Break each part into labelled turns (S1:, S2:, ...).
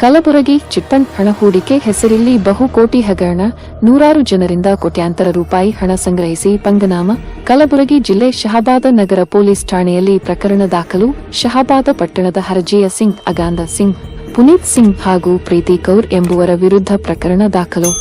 S1: ಕಲಬುರಗಿ ಚಿಟ್ಟನ್ ಹಣ ಹೂಡಿಕೆ ಹೆಸರಿಲ್ಲಿ ಬಹುಕೋಟಿ ಹಗರಣ, ನೂರಾರು ಜನರಿಂದ ಕೋಟ್ಯಾಂತರ ರೂಪಾಯಿ ಹಣ ಸಂಗ್ರಹಿಸಿ ಪಂಗನಾಮ, ಕಲಬುರಗಿ ಜಿಲ್ಲೆ ಶಹಬಾದ ನಗರ ಪೊಲೀಸ್ ಠಾಣೆಯಲ್ಲಿ ಪ್ರಕರಣ ದಾಖಲು, ಶಹಾಬಾದ ಪಟ್ಟಣದ ಹರಜಿಯ ಸಿಂಗ್ ಅಗಾಂದ ಸಿಂಗ್, ಪುನೀತ್ ಸಿಂಗ್ ಹಾಗೂ ಪ್ರೀತಿ ಕೌರ್ ಎಂಬುವರ ವಿರುದ್ಧ ಪ್ರಕರಣ ದಾಖಲು.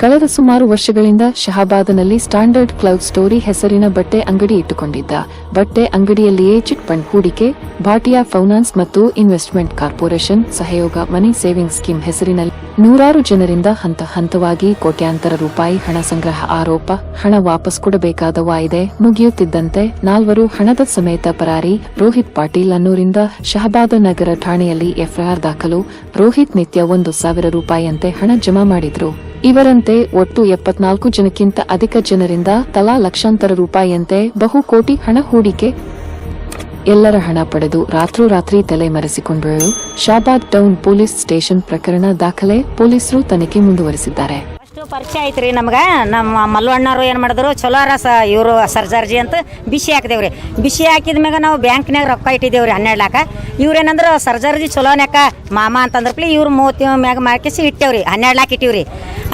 S1: ಕಳೆದ ಸುಮಾರು ವರ್ಷಗಳಿಂದ ಶಹಾಬಾದ್ನಲ್ಲಿ ಸ್ಟ್ಯಾಂಡರ್ಡ್ ಕ್ಲೌಡ್ ಸ್ಟೋರಿ ಹೆಸರಿನ ಬಟ್ಟೆ ಅಂಗಡಿ ಇಟ್ಟುಕೊಂಡಿದ್ದ. ಬಟ್ಟೆ ಅಂಗಡಿಯಲ್ಲಿಯೇ ಚಿಟ್ ಫಂಡ್ ಹೂಡಿಕೆ, ಭಾಟಿಯಾ ಫೈನಾನ್ಸ್ ಮತ್ತು ಇನ್ವೆಸ್ಟ್ಮೆಂಟ್ ಕಾರ್ಪೊರೇಷನ್ ಸಹಯೋಗ ಮನಿ ಸೇವಿಂಗ್ ಸ್ಕೀಮ್ ಹೆಸರಿನಲ್ಲಿ ನೂರಾರು ಜನರಿಂದ ಹಂತ ಹಂತವಾಗಿ ಕೋಟ್ಯಾಂತರ ರೂಪಾಯಿ ಹಣ ಸಂಗ್ರಹ ಆರೋಪ, ಹಣ ವಾಪಸ್ ಕೊಡಬೇಕಾದ ವಾಯಿದೆ ಮುಗಿಯುತ್ತಿದ್ದಂತೆ ನಾಲ್ವರು ಹಣದ ಸಮೇತ ಪರಾರಿ ರೋಹಿತ್ ಪಾಟೀಲ್ ಅನ್ನೂರಿಂದ ಶಹಬಾದ ನಗರ ಠಾಣೆಯಲ್ಲಿ ಎಫ್ಐಆರ್ ದಾಖಲು, ರೋಹಿತ್ ನಿತ್ಯ ಒಂದು ಸಾವಿರ ರೂಪಾಯಿಯಂತೆ ಹಣ ಜಮಾ ಮಾಡಿದ್ರು. ಇವರಂತೆ ಒಟ್ಟು ಎಪ್ಪತ್ನಾಲ್ಕು ಜನಕ್ಕಿಂತ ಅಧಿಕ ಜನರಿಂದ ತಲಾ ಲಕ್ಷಾಂತರ ರೂಪಾಯಿಯಂತೆ ಬಹುಕೋಟಿ ಹಣ ಹೂಡಿಕೆ ಎಲ್ಲರ ಹಣ ಪಡೆದು ರಾತ್ರೋರಾತ್ರಿ ತಲೆಮರೆಸಿಕೊಂಡರು ಶಾಬಾದ್ ಟೌನ್ ಪೊಲೀಸ್ ಸ್ಟೇಷನ್ ಪ್ರಕರಣ ದಾಖಲೆ ಪೊಲೀಸರು ತನಿಖೆ ಮುಂದುವರೆಸಿದ್ದಾರೆ.
S2: ಪರಿಚಯ ಐತ್ರಿ ನಮ್ಗೆ. ನಮ್ಮ ಮಲ್ಲಣ್ಣರು ಏನು ಮಾಡಿದ್ರು? ಚಲೋ ರಸ ಇವರು ಸರ್ಜಾರ್ಜಿ ಅಂತ ಬಿಸಿ ಹಾಕಿದೇವ್ರಿ. ಬಿಸಿ ಹಾಕಿದ ಮ್ಯಾಗ ನಾವು ಬ್ಯಾಂಕ್ನಾಗ ರೊಕ್ಕ ಇಟ್ಟಿದ್ದೇವ್ರಿ ಹನ್ನೆರಡು ಲಾಖ ಇವ್ರೇನಂದ್ರೆ ಸರ್ಜಾರ್ಜಿ ಚಲೋನ್ಯಾಕ ಮಾಮ ಅಂತಂದ್ರಪ್ಲಿ ಇವ್ರು ಮೂವತ್ತು ಮ್ಯಾಗ ಮಾರ್ಕಿಸಿ ಇಟ್ಟೇವ್ರಿ. ಹನ್ನೆರಡು ಲಾಖ ಇಟ್ಟಿವ್ರಿ.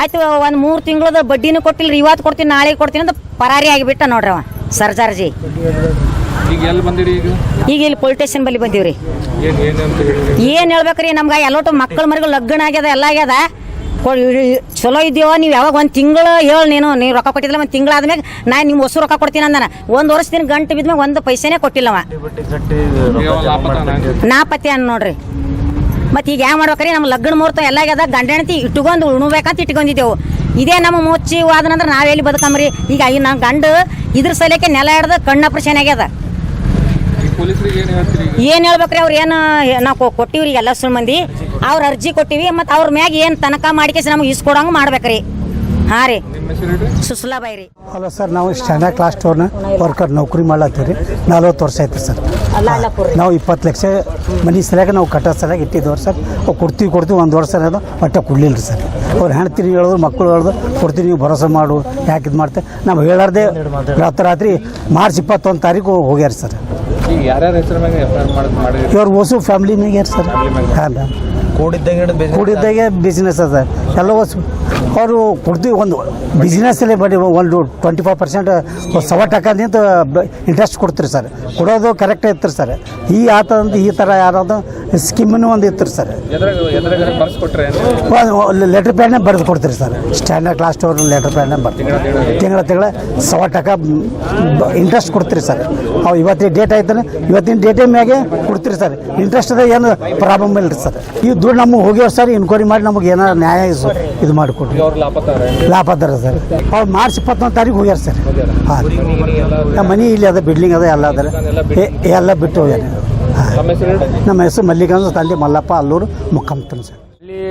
S2: ಆಯ್ತು, ಒಂದು ಮೂರು ತಿಂಗಳದ ಬಡ್ಡಿನೂ ಕೊಟ್ಟಿಲ್ರಿ ಇವತ್ತು ಕೊಡ್ತೀನಿ ನಾಳೆ ಕೊಡ್ತೀನಿ ಅಂತ ಪರಾರಿ ಆಗಿಬಿಟ್ಟ ನೋಡ್ರಿ ಅವ ಸರ್ಜಾರ್ಜಿ.
S3: ಈಗ ಎಲ್ಲಿ ಬಂದಿರಿ ಈಗ?
S2: ಈಗ ಇಲ್ಲಿ ಪೊಲೀಸ್ ಸ್ಟೇಷನ್ ಬಳಿ ಬಂದೀವ್ರಿ.
S3: ಏನ್ ಏನ್ ಅಂತ ಹೇಳಿ
S2: ಏನ್ ಹೇಳ್ಬೇಕ್ರಿ ನಮ್ಗೆ ಎಲ್ಲೋಟು ಮಕ್ಕಳ ಮರಿಗಳು ಲಗ್ನ ಆಗ್ಯದ ಎಲ್ಲ ಆಗ್ಯದ. ಕೊ- ಇ- ಚಲೋ ಇದೆಯೋ ನೀವು ಯಾವಾಗ ಒಂದು ತಿಂಗಳು ಹೇಳಿ ನೀನು ನೀವು ರೊಕ್ಕ ಕೊಟ್ಟಿದ್ದಿಲ್ಲ ಒಂದು ತಿಂಗಳು ಆದ್ಮೇಲೆ ನಾನು ನಿಮ್ಮ ಹೊಸ ರೊಕ್ಕ ಕೊಡ್ತೀನಿ ಅಂದಾನ. ಒಂದು ವರ್ಷದಿಂದ ಗಂಟು ಬಿದ್ಮೇಲೆ ಒಂದು ಪೈಸೆನೇ ಕೊಟ್ಟಿಲ್ಲವ
S3: ಈಗ
S2: ಮತ್ತು ಅನ್ ನೋಡ್ರಿ. ಮತ್ತೆ ಈಗ ಯಾವ ಮಾಡ್ಬೇಕ್ರಿ ನಮ್ಮ ಲಗ್ನ ಮುಹೂರ್ತ ಎಲ್ಲ ಆಗ್ಯದ ಗಂಡ ಹೆಂಡತಿ ಇಟ್ಕೊಂಡು ಉಣ್ಬೇಕಂತ ಇಟ್ಕೊಂಡಿದ್ದೆವು. ಇದೇ ನಮ್ಮ ಮುಚ್ಚಿ ಹೋದನಂದ್ರೆ ನಾವೆಲ್ಲಿ ಬದುಕಂಬ್ರಿ ಈಗ ಈ ನಮ್ಮ ಗಂಡು ಇದ್ರ ಸಲಕ್ಕೆ ನೆಲ ಹಿಡ್ದು ಕಣ್ಣು ಆಪರೇಷನ್ ಆಗ್ಯದ.
S3: ಏನ್ ಹೇಳ್ಬೇಕ್ರಿ ಅವ್ರ
S2: ಏನ್ ಹೇಳ್ಬೇಕ್ರಿ ಅವ್ರು ಏನು ನಾವು ಕೊಟ್ಟಿವ್ರಿ ಎಲ್ಲ ಸುಳ್ ಮಂದಿ. ಅವ್ರ ಅರ್ಜಿ ಕೊಟ್ಟಿವಿ ಮತ್ತು ಅವ್ರ ಮ್ಯಾಗ ಏನು ತನಕ ಮಾಡಿಕೆ ನಮ್ಗೆ ಇಸ್ಕೊಡಂಗ್ ಮಾಡ್ಬೇಕ್ರಿ. ಹಾಂ ರೀ.
S3: ನಿಮ್ಮ ಹೆಸರು ಹೇಳ್ರಿ?
S2: ಸುಸ್ಲಾಬಾಯಿ ರೀ.
S4: ಹಲೋ ಸರ್ ನಾವು ಸ್ಟ್ಯಾಂಡರ್ಡ್ ಕ್ಲಾಸ್ ಸ್ಟೋರ್ನ ವರ್ಕರ್ ನೌಕರಿ ಮಾಡ್ಲತ್ತೀವಿ ರೀ. ನಲ್ವತ್ತು ವರ್ಷ ಆಯ್ತು ಸರ್. ನಾವು ಇಪ್ಪತ್ತು ಲಕ್ಷ ಮನೆ ಸರಿಯಾಗ ನಾವು ಕಟ್ಟೋ ಸರಿಯಾಗ ಇಟ್ಟಿದ್ದವ್ರು ಸರ್. ಅವು ಕೊಡ್ತೀವಿ ಕೊಡ್ತೀವಿ ಒಂದು ವರ್ಷ ಅದು ಒಟ್ಟೆ ಕೊಡಲಿಲ್ಲ ರೀ ಸರ್. ಅವ್ರು ಹೆಣ್ತೀನಿ ಹೇಳೋದು ಮಕ್ಕಳು ಹೇಳೋದು ಕೊಡ್ತೀವಿ ನೀವು ಭರೋಸೆ ಮಾಡು ಯಾಕೆ ಇದು ಮಾಡ್ತೆ ನಾವು ಹೇಳಾರ್ದೆ ರಾತ್ರಿ ರಾತ್ರಿ ಮಾರ್ಚ್ ಇಪ್ಪತ್ತೊಂದು ತಾರೀಕು ಹೋಗ್ಯಾರ ಸರ್.
S3: ಯಾರ್ಯಾರ ಹೆಸರು ಮ್ಯಾಗ ಎಫ್ ಐ ಆರ್ ಮಾಡಿದ್ರಿ?
S4: ಇವ್ರು ಹೊಸ ಫ್ಯಾಮಿಲಿ ಮ್ಯಾಗ ಸರ್ ಹಾಂ. ಕೂಡಿದ್ದಾಗೆ ಬಿಸ್ನೆಸ್ ಅದ. ಎಲ್ಲ ಹೊಸ ಅವರು ಕೊಡ್ತೀವಿ ಒಂದು ಬಿಸ್ನೆಸ್ಸಲ್ಲೇ ಬಡಿ ಒಂದು ಟ್ವೆಂಟಿ ಫೈವ್ ಪರ್ಸೆಂಟ್ ಸವಾ ಟಕ್ಕ ನಿಂತ ಇಂಟ್ರೆಸ್ಟ್ ಕೊಡ್ತೀರಿ ಸರ್ ಕೊಡೋದು ಕರೆಕ್ಟ್ ಇತ್ತು ಸರ್ ಈ ಆತಂದು ಈ ಥರ ಯಾರಾದ್ರು ಸ್ಕೀಮನ್ನು ಒಂದು ಇತ್ತು ಸರ್ ಲೆಟರ್ ಪ್ಯಾಡ್ನೇ ಬರೆದು ಕೊಡ್ತೀರಿ sir standard class store letter ಪ್ಯಾಡ್ನೇ ಬರ್ತೀವಿ ತಿಂಗಳ ತಿಂಗಳ ಸವಾ ಟಕ ಇಂಟ್ರೆಸ್ಟ್ ಕೊಡ್ತೀರಿ ಸರ್ ಅವು ಇವತ್ತಿನ ಡೇಟ್ ಆಯ್ತಾನೆ? ಇವತ್ತಿನ ಡೇಟೇ ಮ್ಯಾಗೆ ಕೊಡ್ತೀರಿ ಸರ್ ಇಂಟ್ರೆಸ್ಟ್ ಅದ ಏನು ಪ್ರಾಬ್ಲಮ್ ಇಲ್ಲ ಸರ್ ಈ ದುಡ್ಡು ನಮಗೆ ಹೋಗ್ಯಾವ ಸರ್ ಇನ್ಕ್ವೈರಿ ಮಾಡಿ ನಮಗೆ ಏನಾರ ನ್ಯಾಯ ಇದು ಮಾಡಿಕೊಡ್ರಿ. ಲಾಪತ್ತಾರ? ಸರ್. ಅವ್ರು ಮಾರ್ಚ್ ಇಪ್ಪತ್ತೊಂದು ತಾರೀಕು ಹೋಗ್ಯಾರ ಸರ್. ಹಾಂ. ನಮ್ಮ ಮನೆ ಇಲ್ಲಿ ಅದ ಬಿಲ್ಡಿಂಗ್ ಅದ ಎಲ್ಲ ಅದ. ಎಲ್ಲ ಬಿಟ್ಟು ಹೋಗ್ಯಾರ.
S3: ನಮ್ಮ ಹೆಸರು
S4: ಮಲ್ಲಿಕಾರ್ಜುನ ತಂದೆ ಮಲ್ಲಪ್ಪ ಅಲ್ಲೂರು ಮುಖಂತನ ಸರ್.
S5: ಇಲ್ಲಿ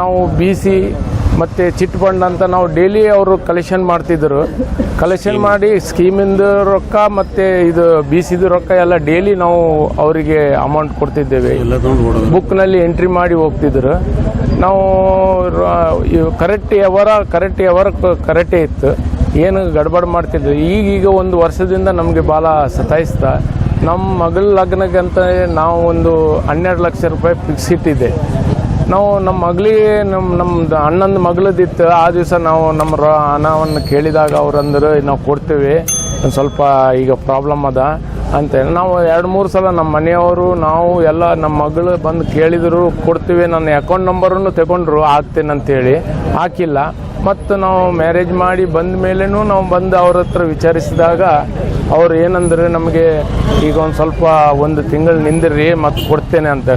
S5: ನಾವು ಬಿ ಸಿ ಮತ್ತು ಚಿಟ್ ಫಂಡ್ ಅಂತ ನಾವು ಡೈಲಿ ಅವರು ಕಲೆಕ್ಷನ್ ಮಾಡ್ತಿದ್ದರು ಕಲೆಕ್ಷನ್ ಮಾಡಿ ಸ್ಕೀಮಿಂದ ರೊಕ್ಕ ಮತ್ತು ಇದು ಬಿ ಸಿದು ರೊಕ್ಕ ಎಲ್ಲ ಡೈಲಿ ನಾವು ಅವರಿಗೆ ಅಮೌಂಟ್ ಕೊಡ್ತಿದ್ದೇವೆ. ಬುಕ್ನಲ್ಲಿ ಎಂಟ್ರಿ ಮಾಡಿ ಹೋಗ್ತಿದ್ರು. ನಾವು ಕರೆಕ್ಟ್ ಅವರ ಕರೆಕ್ಟ್ ಅವರ ಕರೆಕ್ಟೇ ಇತ್ತು. ಏನು ಗಡ್ಬಡ್ ಮಾಡ್ತಿದ್ರು. ಈಗೀಗ ಒಂದು ವರ್ಷದಿಂದ ನಮಗೆ ಭಾಳ ಸತಾಯಿಸ್ತಾ. ನಮ್ಮ ಮಗಳ ಲಗ್ನಕ್ಕಂತ ನಾವು ಒಂದು ಹನ್ನೆರಡು ಲಕ್ಷ ರೂಪಾಯಿ ಫಿಕ್ಸ್ ಇಟ್ಟಿದ್ದೆ. ನಾವು ನಮ್ಮ ಮಗಳಿಗೆ ನಮ್ಮ ನಮ್ಮದು ಅಣ್ಣನ ಮಗಳದಿತ್ತು, ಆ ದಿವಸ ನಾವು ನಮ್ಮ ರ ಹಣವನ್ನು ಕೇಳಿದಾಗ ಅವ್ರಂದ್ರೆ ನಾವು ಕೊಡ್ತೀವಿ, ಒಂದು ಸ್ವಲ್ಪ ಈಗ ಪ್ರಾಬ್ಲಮ್ ಅದ ಅಂತೇಳಿ ನಾವು ಎರಡು, ಮೂರು ಸಲ ನಮ್ಮ ಮನೆಯವರು, ನಾವು ಎಲ್ಲ ನಮ್ಮ ಮಗಳು ಬಂದು ಕೇಳಿದರು, ಕೊಡ್ತೀವಿ, ನನ್ನ ಅಕೌಂಟ್ ನಂಬರನ್ನು ತಗೊಂಡ್ರು, ಹಾಕ್ತೇನೆ ಅಂತೇಳಿ ಹಾಕಿಲ್ಲ. ಮತ್ತು ನಾವು ಮ್ಯಾರೇಜ್ ಮಾಡಿ ಬಂದ ಮೇಲೇನೂ ನಾವು ಬಂದು ಅವ್ರ ಹತ್ರ ವಿಚಾರಿಸಿದಾಗ, ಅವ್ರು ಏನಂದ್ರೆ, ನಮಗೆ ಈಗ ಒಂದು ಸ್ವಲ್ಪ, ಒಂದು ತಿಂಗಳು ನಿಂದಿರಿ ಮತ್ತು ಕೊಡ್ತೇನೆ ಅಂತ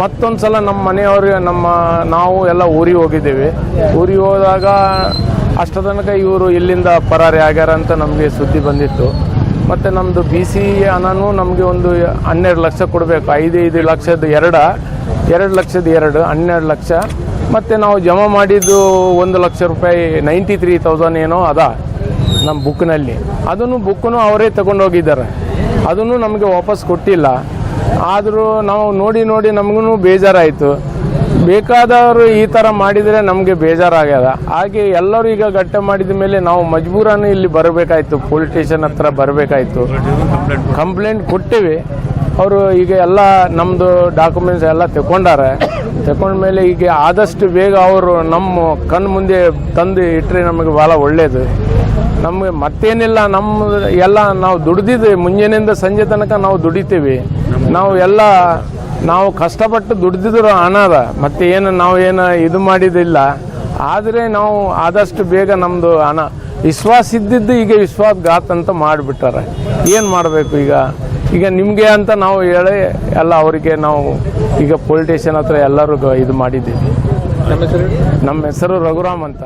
S5: ಮತ್ತೊಂದು ಸಲ ನಮ್ಮ ಮನೆಯವ್ರಿಗೆ, ನಮ್ಮ ನಾವು ಎಲ್ಲ ಊರಿಗೆ ಹೋಗಿದ್ದೀವಿ. ಊರಿಗೆ ಹೋದಾಗ ಅಷ್ಟು ತನಕ ಇವರು ಇಲ್ಲಿಂದ ಪರಾರಿ ಆಗ್ಯಾರ ಅಂತ ನಮಗೆ ಸುದ್ದಿ ಬಂದಿತ್ತು. ಮತ್ತು ನಮ್ಮದು ಬಿ ಸಿ ಹಣನೂ ನಮಗೆ ಒಂದು ಹನ್ನೆರಡು ಲಕ್ಷ ಕೊಡಬೇಕು. ಐದು ಐದು ಲಕ್ಷದ ಎರಡ, ಎರಡು ಲಕ್ಷದ ಎರಡು, ಹನ್ನೆರಡು ಲಕ್ಷ. ಮತ್ತು ನಾವು ಜಮಾ ಮಾಡಿದ್ದು ಒಂದು ಲಕ್ಷ ರೂಪಾಯಿ ನೈಂಟಿ ತ್ರೀ ತೌಸಂಡ್ ಏನೋ ಅದ ನಮ್ಮ ಬುಕ್ನಲ್ಲಿ. ಅದನ್ನು ಬುಕ್ಕನ್ನು ಅವರೇ ತಗೊಂಡೋಗಿದ್ದಾರೆ. ಅದನ್ನು ನಮಗೆ ವಾಪಸ್ ಕೊಟ್ಟಿಲ್ಲ. ಆದರೂ ನಾವು ನೋಡಿ ನೋಡಿ ನಮಗೂ ಬೇಜಾರಾಯಿತು. ಬೇಕಾದವರು ಈ ಥರ ಮಾಡಿದರೆ ನಮಗೆ ಬೇಜಾರಾಗ್ಯದ. ಹಾಗೆ ಎಲ್ಲರೂ ಈಗ ಗಟ್ಟೆ ಮಾಡಿದ ಮೇಲೆ ನಾವು ಮಜ್ಬೂರನ್ನು ಇಲ್ಲಿ ಬರಬೇಕಾಯ್ತು. ಪೊಲೀಸ್ ಸ್ಟೇಷನ್ ಹತ್ರ ಬರಬೇಕಾಯ್ತು. ಕಂಪ್ಲೇಂಟ್ ಕೊಟ್ಟಿವಿ. ಅವರು ಈಗ ಎಲ್ಲ ನಮ್ಮದು ಡಾಕ್ಯುಮೆಂಟ್ಸ್ ಎಲ್ಲ ತಗೊಂಡಾರೆ. ತಗೊಂಡ್ಮೇಲೆ ಈಗ ಆದಷ್ಟು ಬೇಗ ಅವರು ನಮ್ಮ ಕಣ್ಣು ಮುಂದೆ ತಂದು ಇಟ್ಟರೆ ನಮಗೆ ಭಾಳ ಒಳ್ಳೆಯದು ನಮಗೆ ಮತ್ತೇನಿಲ್ಲ, ನಮ್ಮ ಎಲ್ಲ ನಾವು ದುಡ್ದಿದ್ವಿ ಮುಂಜಾನೆಯಿಂದ ಸಂಜೆ ತನಕ ನಾವು ದುಡಿತೀವಿ. ನಾವು ಎಲ್ಲ ನಾವು ಕಷ್ಟಪಟ್ಟು ದುಡಿದಿದ್ರು ಹಣ ಅದ ಮತ್ತೆ ಏನು ನಾವು ಏನು ಇದು ಮಾಡಿದಿಲ್ಲ. ಆದರೆ ನಾವು ಆದಷ್ಟು ಬೇಗ ನಮ್ಮದು ಹಣ ವಿಶ್ವಾಸ ಇದ್ದಿದ್ದು ಈಗ ವಿಶ್ವಾಸಘಾತ ಅಂತ ಮಾಡಿಬಿಟ್ಟಾರೆ. ಏನು ಮಾಡಬೇಕು ಈಗ? ಈಗ ನಿಮಗೆ ಅಂತ ನಾವು ಹೇಳಿ ಎಲ್ಲ ಅವರಿಗೆ ನಾವು ಈಗ ಪೊಲಿಟಿಷಿಯನ್ ಹತ್ರ ಎಲ್ಲರೂ ಇದು ಮಾಡಿದ್ದೀವಿ. ನಮ್ಮ ಹೆಸರು ರಘುರಾಮ್ ಅಂತ.